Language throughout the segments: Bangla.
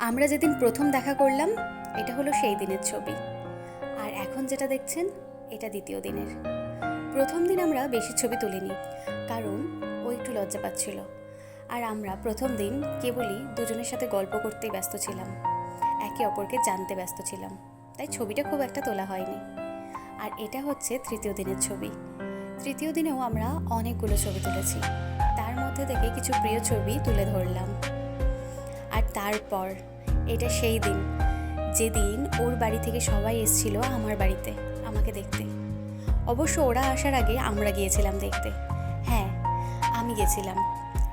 আমরা যেদিন প্রথম দেখা করলাম, এটা হলো সেই দিনের ছবি। আর এখন যেটা দেখছেন, এটা দ্বিতীয় দিনের। প্রথম দিন আমরা বেশি ছবি তুলিনি, কারণ ও একটু লজ্জা পাচ্ছিল। আর আমরা প্রথম দিন কেবলই দুজনের সাথে গল্প করতেই ব্যস্ত ছিলাম। একে অপরকে জানতে ব্যস্ত ছিলাম, তাই ছবিটা খুব একটা তোলা হয়নি। আর এটা হচ্ছে তৃতীয় দিনের ছবি। তৃতীয় দিনেও আমরা অনেকগুলো ছবি তুলেছি। তার মধ্যে থেকে কিছু প্রিয় ছবি তুলে ধরলাম। আর তারপর এটা সেই দিন। যেদিন ওর বাড়ি থেকে সবাই এসেছিল আমার বাড়িতে আমাকে দেখতে। অবশ্য ওরা আসার আগে আমরা গিয়েছিলাম দেখতে। হ্যাঁ আমি গেছিলাম।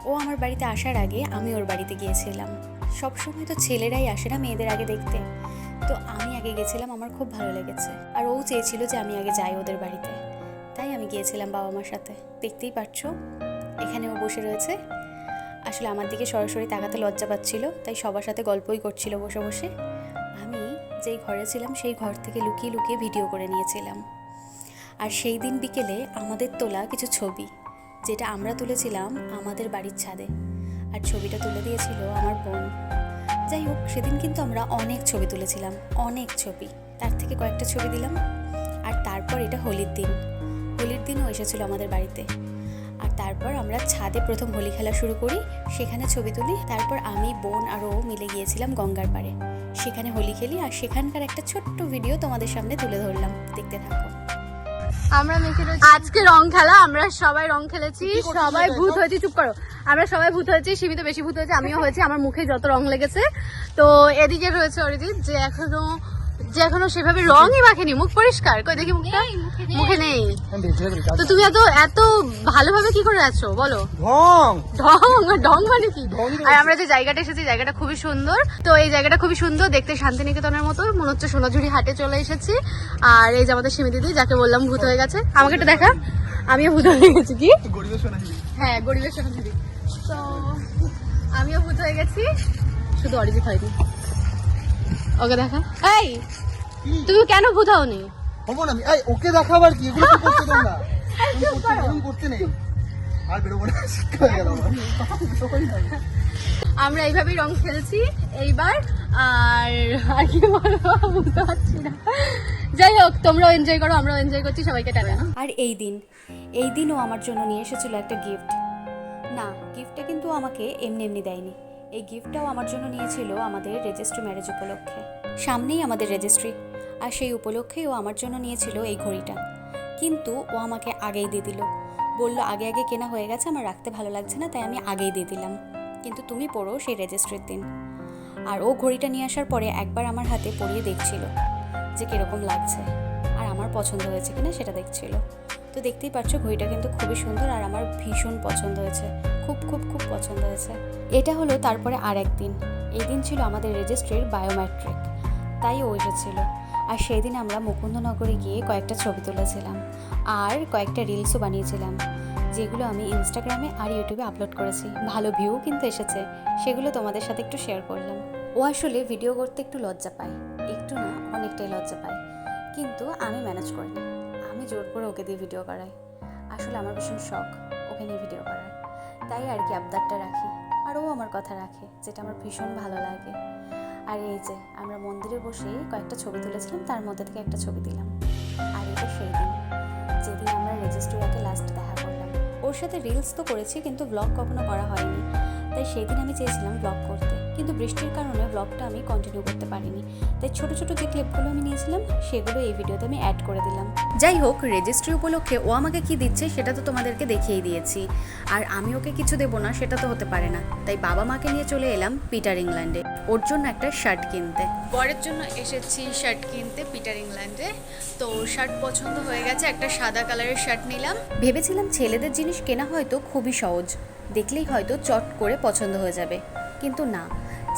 ও আমার বাড়িতে আসার আগে আমি ওর বাড়িতে গিয়েছিলাম। সবসময় তো ছেলেরাই আসে না মেয়েদের আগে দেখতে। তো আমি আগে গেছিলাম, আমার খুব ভালো লেগেছে। আর ও চেয়েছিল যে আমি আগে যাই ওদের বাড়িতে। তাই আমি গিয়েছিলাম বাবা মার সাথে। দেখতেই পাচ্ছো? এখানে ও বসে রয়েছে। আসলে আমার দিকে সরাসরি তাকাতে লজ্জা পাচ্ছিল, তাই সবার সাথে গল্পই করছিল বসে বসে। আমি যেই ঘরে ছিলাম, সেই ঘর থেকে লুকিয়ে লুকিয়ে ভিডিও করে নিয়েছিলাম। আর সেই দিন বিকেলে আমাদের তোলা কিছু ছবি, যেটা আমরা তুলেছিলাম আমাদের বাড়ির ছাদে। আর ছবিটা তুলে দিয়েছিল আমার বোন। যাই হোক, সেদিন কিন্তু আমরা অনেক ছবি তুলেছিলাম, অনেক ছবি। তার থেকে কয়েকটা ছবি দিলাম। আর তারপর এটা হোলির দিন। হোলির দিনও এসেছিল আমাদের বাড়িতে। আর তারপর আমরা ছাদে প্রথম হোলি খেলা শুরু করি সেখানে ছবি তুলি। তারপর আমি বোন আর ও মিলে গিয়েছিলাম গঙ্গার পাড়ে। সেখানে হোলি খেলি আর সেখানকার একটা ছোট্ট ভিডিও তোমাদের সামনে তুলে ধরলাম। দেখতে থাকো। আমরা মেখে আজকে রং খেলা আমরা সবাই রং খেলেছি। সবাই ভূত হয়েছি চুপ করো। আমরা সবাই ভূত হয়েছি সীমিত বেশি ভূত হয়েছে আমিও হয়েছি আমার মুখে যত রং লেগেছে। তো এদিকে রয়েছে অরিজিৎ যে এখনও যে এখনও সেভাবে রংই মাখেনি মুখ পরিষ্কার? কই দেখি মুখটা? মুখে নেই। তো তুমি এত এত ভালোভাবে কি করে আছো বলো? ঢং! ঢং? ঢং মানে কি? আর আমরা যে জায়গাটা এসেছি জায়গাটা খুবই সুন্দর। তো এই জায়গাটা খুবই সুন্দর দেখতে শান্তিনিকেতনের মতো। মনে হচ্ছে সোনাঝুরি হাটে চলে এসেছি। আর এই যে আমাদের সিমি দিদি যাকে বললাম ভূত হয়ে গেছে। আমাকে একটু দেখা। আমিও ভূত হয়ে গেছি কি? হ্যাঁ গরিবের সোনাঝুরি তো আমিও ভূত হয়ে গেছি। শুধু অরিজিৎ হয়নি। ওকে দেখা। এই তুমি কেন ভূত হওনি হব না আমি। এই ওকে দেখাবার কি এগুলো কি করতে তোমরা। আমি করতে নেই। আর বেরোবো না শিক্ষা হয়ে গেল। আমরা। এইভাবেই রং খেলছি এইবার। আর আর কি বলব বুঝতে পারছি না। যাই হোক তোমরাও এনজয় করো আমরাও এনজয় করছি সবাইকে টাটা। আর এই দিন এই দিনও আমার জন্য নিয়ে এসেছিল একটা গিফট না গিফটটা কিন্তু আমাকে এমনি এমনি দেয়নি। এই গিফটটাও আমার জন্য নিয়েছিল আমাদের রেজিস্ট্রি ম্যারেজ উপলক্ষে। সামনেই আমাদের রেজিস্ট্রি, আর সেই উপলক্ষেই ও আমার জন্য নিয়েছিল এই ঘড়িটা। কিন্তু ও আমাকে আগেই দিয়ে দিল। বলল, আগে আগে কেনা হয়ে গেছে, আমার রাখতে ভালো লাগছে না, তাই আমি আগেই দিয়ে দিলাম। কিন্তু তুমি পড়ো সেই রেজিস্ট্রির দিন। আর ও ঘড়িটা নিয়ে আসার পরে একবার আমার হাতে পরিয়ে দেখছিল যে কীরকম লাগছে, আর আমার পছন্দ হয়েছে কিনা সেটা দেখছিল। তো দেখতেই পাচ্ছ, ঘড়িটা কিন্তু খুবই সুন্দর, আর আমার ভীষণ পছন্দ হয়েছে, খুব খুব খুব পছন্দ হয়েছে। এটা হলো তারপরে আর একদিন এই দিন ছিল আমাদের রেজিস্ট্রির বায়োমেট্রিক তাই ও এসেছিল। আর সেই দিন আমরা মুকুন্দনগরে গিয়ে কয়েকটা ছবি তুলেছিলাম। আর কয়েকটা রিলসও বানিয়েছিলাম। যেগুলো আমি ইনস্টাগ্রামে আর ইউটিউবে আপলোড করেছি। ভালো ভিউ কিন্তু এসেছে। সেগুলো তোমাদের সাথে একটু শেয়ার করলাম। ও আসলে ভিডিও করতে একটু লজ্জা পায়। একটু না, অনেকটাই লজ্জা পায়। কিন্তু আমি ম্যানেজ করি আমি জোর করে ওকে দিয়ে ভিডিও করাই। আসলে আমার ভীষণ শখ ওকে নিয়ে ভিডিও করার। তাই আর কি আবদারটা রাখি। আর ও আমার কথা রাখে, যেটা আমার ভীষণ ভালো লাগে। আর এই যে, আমরা মন্দিরে বসে কয়েকটা ছবি তুলেছিলাম, তার মধ্যে থেকে একটা ছবি দিলাম। আর এটা সেই দিন, যেদিন আমরা রেজিস্ট্রিয়াকে লাস্ট দেখা করলাম। ওর সাথে রিলস তো করেছি, কিন্তু ব্লগ কখনো করা হয়নি। তাই সেই দিন আমি চেয়েছিলাম ব্লগ করতে। কিন্তু বৃষ্টির কারণে ব্লগটা আমি কন্টিনিউ করতে পারিনি। তাই ছোট ছোট যে ক্লিপগুলো আমি নিয়েছিলাম সেগুলো এই ভিডিওতে আমি অ্যাড করে দিলাম। যাই হোক রেজিস্ট্রি উপলক্ষে ও আমাকে কি দিচ্ছে সেটা তো তোমাদেরকে দেখিয়ে দিয়েছি। আর আমি ওকে কিছু দেবো না সেটা তো হতে পারে না। তাই বাবা মাকে নিয়ে চলে এলাম পিটার ইংল্যান্ডে ওর জন্য একটা শার্ট কিনতে। বরের জন্য এসেছি শার্ট কিনতে পিটার ইংল্যান্ডে তো শার্ট পছন্দ হয়ে গেছে একটা সাদা কালারের শার্ট নিলাম। ভেবেছিলাম ছেলেদের জিনিস কেনা হয়তো খুবই সহজ। দেখলেই হয়তো চট করে পছন্দ হয়ে যাবে। কিন্তু না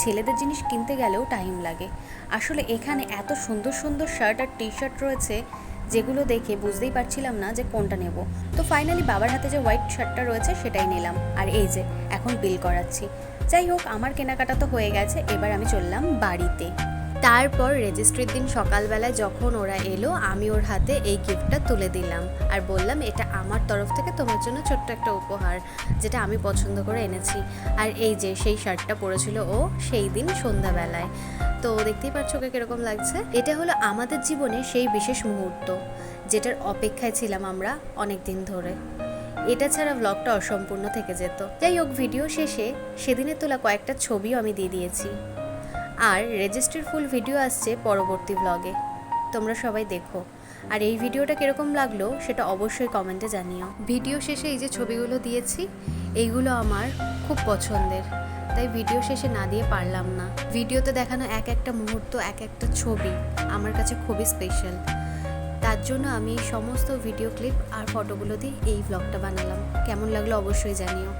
ছেলেদের জিনিস কিনতে গেলেও টাইম লাগে। আসলে এখানে এত সুন্দর সুন্দর শার্ট আর টি শার্ট রয়েছে, যেগুলো দেখে বুঝতেই পারছিলাম না যে কোনটা নেব। তো ফাইনালি বাবার হাতে যে হোয়াইট শার্টটা রয়েছে, সেটাই নিলাম। আর এই যে, এখন বিল করাচ্ছি। যাই হোক, আমার কেনাকাটা তো হয়ে গেছে, এবার আমি চললাম বাড়িতে। তারপর রেজিস্ট্রির দিন সকালবেলায় যখন ওরা এলো, আমি ওর হাতে এই গিফটটা তুলে দিলাম। আর বললাম, এটা আমার তরফ থেকে তোমার জন্য ছোট্ট একটা উপহার, যেটা আমি পছন্দ করে এনেছি। আর এই যে সেই শার্টটা পরেছিল ও সেই দিন সন্ধ্যাবেলায়। তো দেখতেই পাচ্ছ ওকে কীরকম লাগছে। এটা হলো আমাদের জীবনে সেই বিশেষ মুহূর্ত, যেটার অপেক্ষায় ছিলাম আমরা অনেক দিন ধরে। এটা ছাড়া ব্লগটা অসম্পূর্ণ থেকে যেত। যাই হোক ভিডিও শেষে সেদিনে তোলা কয়েকটা ছবিও আমি দিয়ে দিয়েছি। আর রেজিস্ট্রির ফুল ভিডিও আসছে পরবর্তী ব্লগে তোমরা সবাই দেখো। আর এই ভিডিওটা কীরকম লাগল সেটা অবশ্যই কমেন্টে জানিও। ভিডিও শেষে এই যে ছবিগুলো দিয়েছি, এইগুলো আমার খুব পছন্দের। তাই ভিডিও শেষে না দিয়ে পারলাম না। ভিডিওতে দেখানো এক একটা মুহূর্ত, এক একটা ছবি আমার কাছে খুবই স্পেশাল তার জন্য আমি সমস্ত ভিডিও ক্লিপ আর ফটোগুলো দিয়ে এই ব্লগটা বানালাম। কেমন লাগল অবশ্যই জানিও।